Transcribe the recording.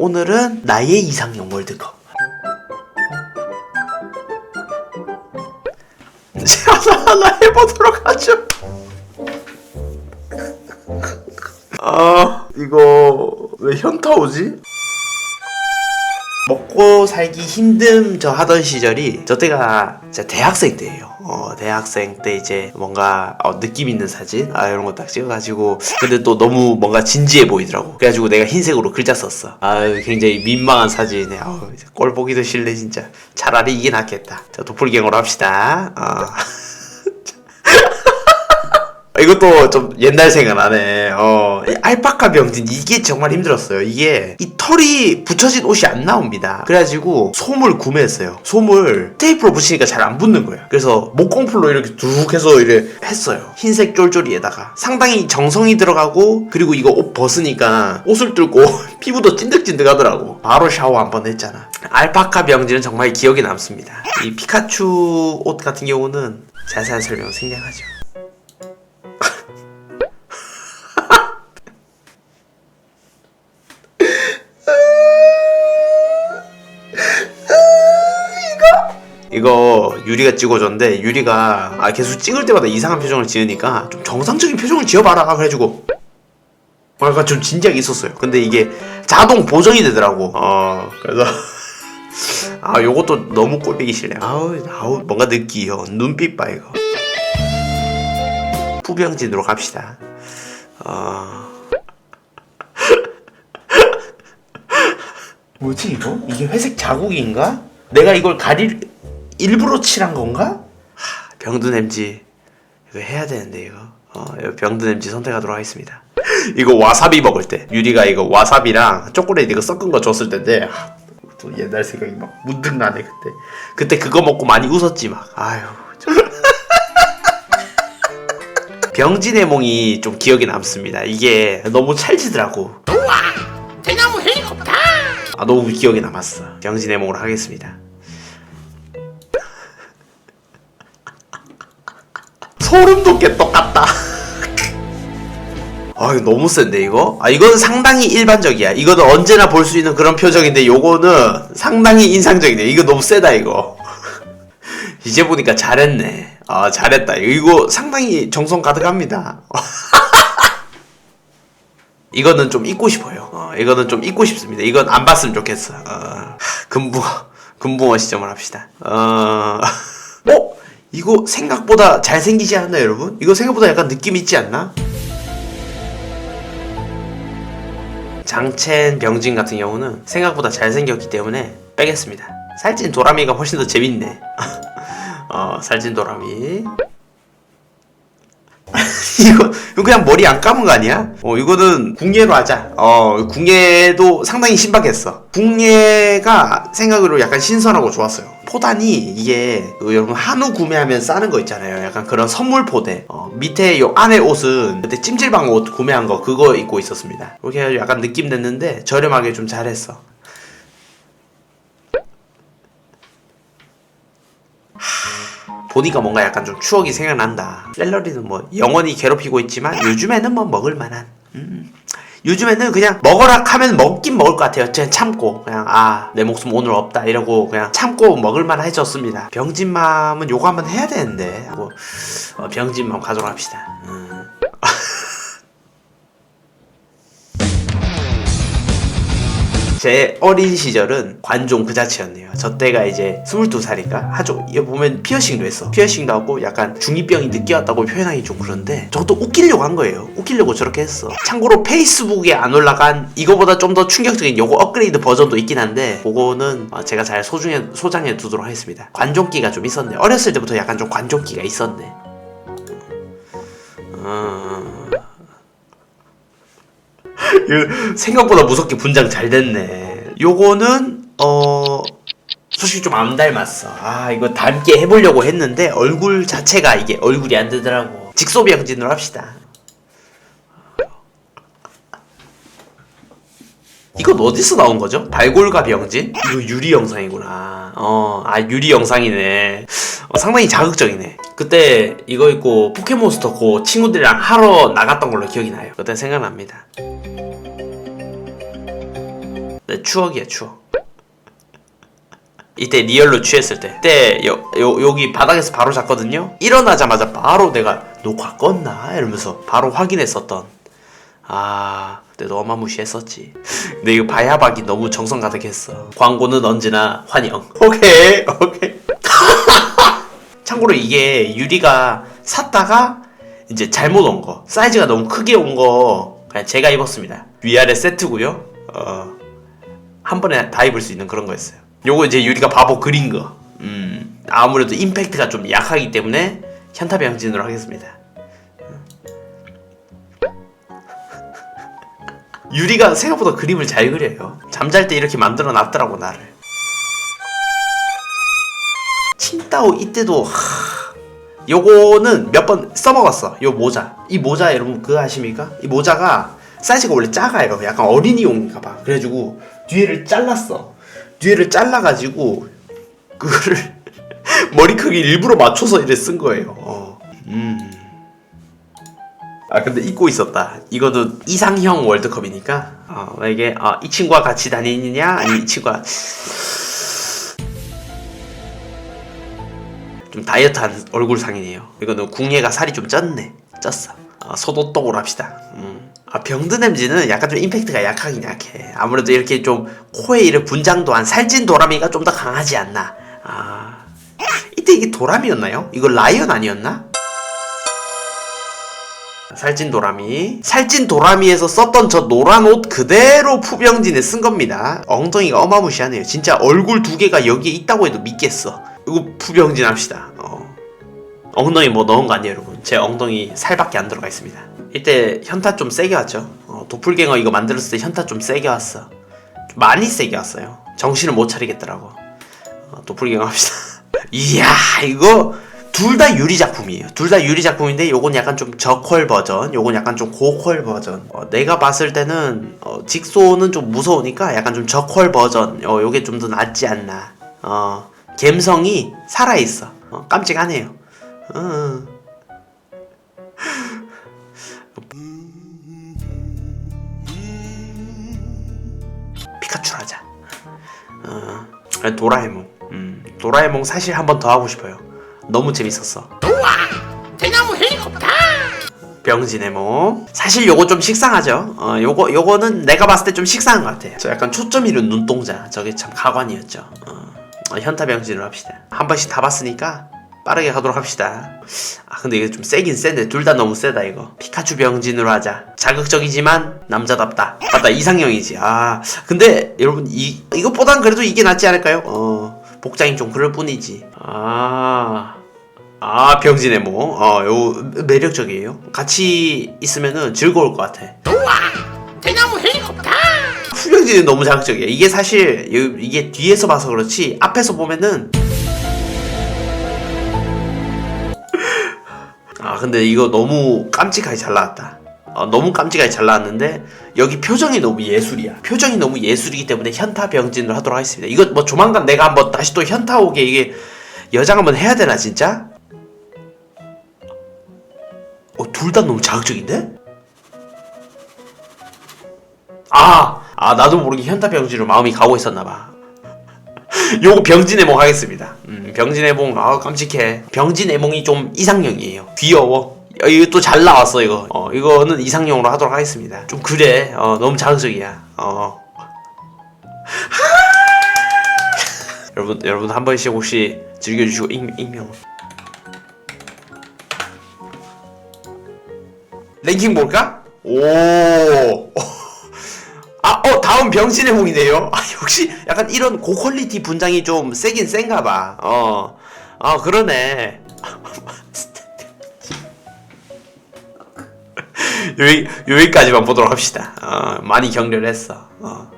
오늘은 나의 이상형 월드컵. 하나 해보도록 하죠. 아 이거 왜 현타 오지? 먹고 살기 힘듦 저 하던 시절이 저 때가 진짜 대학생 때예요. 어, 대학생 때 이제 뭔가 어, 느낌 있는 사진 아 이런 거 딱 찍어가지고 근데 또 너무 뭔가 진지해 보이더라고. 그래가지고 내가 흰색으로 글자 썼어. 아 굉장히 민망한 사진에 아우, 이제 꼴 보기도 싫네 진짜. 차라리 이게 낫겠다. 자 도플갱어로 합시다. 어. 이것도 좀 옛날 생각나네. 어, 이 알파카 병진 이게 정말 힘들었어요. 이게 이 털이 붙여진 옷이 안 나옵니다. 그래가지고 솜을 구매했어요. 솜을 테이프로 붙이니까 잘 안 붙는 거예요. 그래서 목공풀로 이렇게 둑 해서 이래 했어요. 흰색 쫄쫄이에다가 상당히 정성이 들어가고 그리고 이거 옷 벗으니까 옷을 뚫고 피부도 찐득찐득하더라고. 바로 샤워 한 번 했잖아. 알파카 병진은 정말 기억에 남습니다. 이 피카츄 옷 같은 경우는 자세한 설명 생략하죠. 이거 유리가 찍어줬는데 유리가 아 계속 찍을 때마다 이상한 표정을 지으니까 좀 정상적인 표정을 지어봐라 그래가지고. 약간 좀 진지하게 있었어요. 근데 이게 자동 보정이 되더라고. 어 그래서 아 요것도 너무 꼴보기 싫네. 아우 아우 뭔가 느끼요 눈빛 봐 이거. 푸병진으로 갑시다. 어. 뭐지 이거? 이게 회색 자국인가? 내가 이걸 가릴 일부러 칠한 건가? 하, 병든 MG 이거 해야 되는데 이거. 어 이거 병든 MG 선택하도록 하겠습니다. 이거 와사비 먹을 때. 유리가 이거 와사비랑 초콜릿 이거 섞은 거 줬을 텐데 하, 또 옛날 생각이 막 문득 나네 그때. 그때 그거 먹고 많이 웃었지 막. 아유 참. 병진의 몽이 좀 기억에 남습니다. 이게 너무 찰지더라고. 대나무 헬리콥터! 아 너무 기억에 남았어. 병진의 몽으로 하겠습니다 소름 돋게 똑같다 아 이거 너무 센데 이거? 아 이거는 상당히 일반적이야 이거는 언제나 볼 수 있는 그런 표정인데 요거는 상당히 인상적이네 이거 너무 세다 이거 이제 보니까 잘했네 아 잘했다 이거 상당히 정성 가득합니다 이거는 좀 잊고 싶어요. 어, 이거는 좀 잊고 싶습니다. 이건 안 봤으면 좋겠어. 어, 금붕어, 금붕어 시점을 합시다. 어, 어? 이거 생각보다 잘생기지 않나요, 여러분? 이거 생각보다 약간 느낌 있지 않나? 장첸 병진 같은 경우는 생각보다 잘생겼기 때문에 빼겠습니다. 살찐 도라미가 훨씬 더 재밌네. 어, 살찐 도라미. 이거, 이거 그냥 머리 안 감은 거 아니야? 어, 이거는 궁예로 하자. 어, 궁예도 상당히 신박했어. 궁예가 생각으로 약간 신선하고 좋았어요. 포단이 이게 그 여러분 한우 구매하면 싸는 거 있잖아요. 약간 그런 선물 포대. 어, 밑에 요 안에 옷은 그때 찜질방 옷 구매한 거 그거 입고 있었습니다. 해가지고 약간 느낌 냈는데 저렴하게 좀 잘했어. 보니까 뭔가 약간 좀 추억이 생각난다. 샐러리는 뭐 영원히 괴롭히고 있지만 요즘에는 뭐 먹을 만한. 음. 요즘에는 그냥 먹어라 하면 먹긴 먹을 것 같아요. 그냥 참고 그냥 아 내 목숨 오늘 없다 이러고 그냥 참고 먹을 만 해졌습니다. 병진맘은 요거 한번 해야 되는데 하고 어, 병진맘 가져가 합시다. 음. 제 어린 시절은 관종 그 자체였네요. 저 때가 이제 22살인가 하죠. 이거 보면 피어싱도 했어. 피어싱도 하고 약간 중2병이 늦게 왔다고 표현하기 좀 그런데 저것도 웃기려고 한 거예요. 웃기려고 저렇게 했어. 참고로 페이스북에 안 올라간 이거보다 좀 더 충격적인 요거 업그레이드 버전도 있긴 한데 그거는 어, 제가 잘 소중해, 소장해 두도록 하겠습니다. 관종기가 좀 있었네. 어렸을 때부터 약간 좀 관종기가 있었네. 어... 생각보다 무섭게 분장 잘 됐네. 요거는 어 솔직히 좀 안 닮았어. 아 이거 닮게 해보려고 했는데 얼굴 자체가 이게 얼굴이 안 되더라고. 직소병진으로 합시다. 이건 어디서 나온 거죠? 발골과 병진? 이거 유리 영상이구나. 어, 아 유리 영상이네. 어, 상당히 자극적이네. 그때 이거 입고 포켓몬스터 고 친구들이랑 하러 나갔던 걸로 기억이 나요. 그때 생각납니다. 내 추억이야 추억. 이때 리얼로 취했을 때. 그때 여, 요, 여기 바닥에서 바로 잤거든요. 일어나자마자 바로 내가 녹화 껐나 이러면서 바로 확인했었던. 아, 그때 너무 무시했었지. 근데 이거 바야박이 너무 정성 가득했어. 광고는 언제나 환영. 오케이, 오케이. 참고로 이게 유리가 샀다가 이제 잘못 온 거. 사이즈가 너무 크게 온 거 그냥 제가 입었습니다. 위아래 세트고요. 어, 한 번에 다 입을 수 있는 그런 거였어요. 요거 이제 유리가 바보 그린 거. 음, 아무래도 임팩트가 좀 약하기 때문에 현타병진으로 하겠습니다. 유리가 생각보다 그림을 잘 그려요. 잠잘 때 이렇게 만들어 놨더라고 나를. 칭따오 이때도 하... 요거는 몇 번 써먹었어. 요 모자. 이 모자 여러분 그거 아십니까? 이 모자가 사이즈가 원래 작아요. 약간 어린이용인가 봐. 그래가지고 뒤에를 잘랐어. 뒤에를 잘라가지고 그거를 머리 크기 일부러 맞춰서 이래 쓴 거예요. 어. 음. 아 근데 잊고 있었다. 이거도 이상형 월드컵이니까 어, 만약에 어, 이 친구와 같이 다니느냐 아니면 이 친구가 좀 다이어트한 얼굴 상이네요. 이거는 궁예가 살이 좀 쪘네. 쪘어. 어, 소도떡으로 합시다. 음. 아, 병드냄지는 약간 좀 임팩트가 약하긴 약해. 아무래도 이렇게 좀 코에 이런 분장도 한 살찐 도라미가 좀 더 강하지 않나. 아. 이때 이게 도라미였나요? 이거 라이언 아니었나? 살찐 도라미. 살찐 도라미에서 썼던 저 노란 옷 그대로 푸병진에 쓴 겁니다. 엉덩이가 어마무시하네요. 진짜 얼굴 두 개가 여기에 있다고 해도 믿겠어. 이거 푸병진 합시다. 어. 엉덩이 뭐 넣은 거 아니에요, 여러분? 제 엉덩이 살밖에 안 들어가 있습니다. 이때 현타 좀 세게 왔죠. 어, 도플갱어 이거 만들었을 때 현타 좀 세게 왔어. 좀 많이 세게 왔어요. 정신을 못 차리겠더라고. 어, 도플갱어 합시다. 이야, 이거 둘 다 유리 작품이에요. 둘 다 유리 작품인데 요건 약간 좀 저퀄 버전, 요건 약간 좀 고퀄 버전. 어, 내가 봤을 때는 어, 직소는 좀 무서우니까 약간 좀 저퀄 버전. 어, 요게 좀 더 낫지 않나. 어, 감성이 살아 있어. 어, 깜찍하네요. 어. 피카츄 하자. 어, 도라에몽. 음, 도라에몽 사실 한 번 더 하고 싶어요. 너무 재밌었어. 좋아 대나무 헬리콥터 병진의 몸. 사실 요거 좀 식상하죠. 어, 요거 요거는 내가 봤을 때 좀 식상한 것 같아요. 저 약간 초점 잃은 눈동자. 저게 참 가관이었죠. 어, 어, 현타 병진으로 합시다. 한 번씩 다 봤으니까 빠르게 가도록 합시다. 아 근데 이게 좀 세긴 센데 둘 다 너무 세다 이거. 피카츄 병진으로 하자. 자극적이지만 남자답다. 맞다 이상형이지. 아 근데 여러분 이 이것보단 그래도 이게 낫지 않을까요? 어 복장이 좀 그럴 뿐이지. 아. 아 병진의 모, 어, 요 매력적이에요. 같이 있으면은 즐거울 것 같아. 좋아 대나무 헬리콥터 후병진은 너무 자극적이야. 이게 사실 요- 이게 뒤에서 봐서 그렇지 앞에서 보면은 아 근데 이거 너무 깜찍하게 잘 나왔다. 어, 너무 깜찍하게 잘 나왔는데 여기 표정이 너무 예술이야. 표정이 너무 예술이기 때문에 현타 병진을 하도록 하겠습니다. 이거 뭐 조만간 내가 한번 다시 또 현타 오게 이게 여장 한번 해야 되나 진짜? 어, 둘 다 너무 자극적인데? 아, 아 나도 모르게 현타 병진으로 마음이 가고 있었나 봐. 요거 병진의 몽 하겠습니다. 음, 병진의 몽, 아 깜찍해. 병진의 몽이 좀 이상형이에요. 귀여워. 어, 이거 또 잘 나왔어 이거. 어, 이거는 이상형으로 하도록 하겠습니다. 좀 그래. 어, 너무 자극적이야. 어. 여러분, 여러분 한 번씩 혹시 즐겨주시고 익, 익명. 랭킹 볼까? 오. 다음 병신의 홍이네요. 아, 역시 약간 이런 고퀄리티 분장이 좀 세긴 센가 봐. 어. 아, 그러네. 여기, 여기까지만 보도록 합시다. 어, 많이 격렬했어. 어.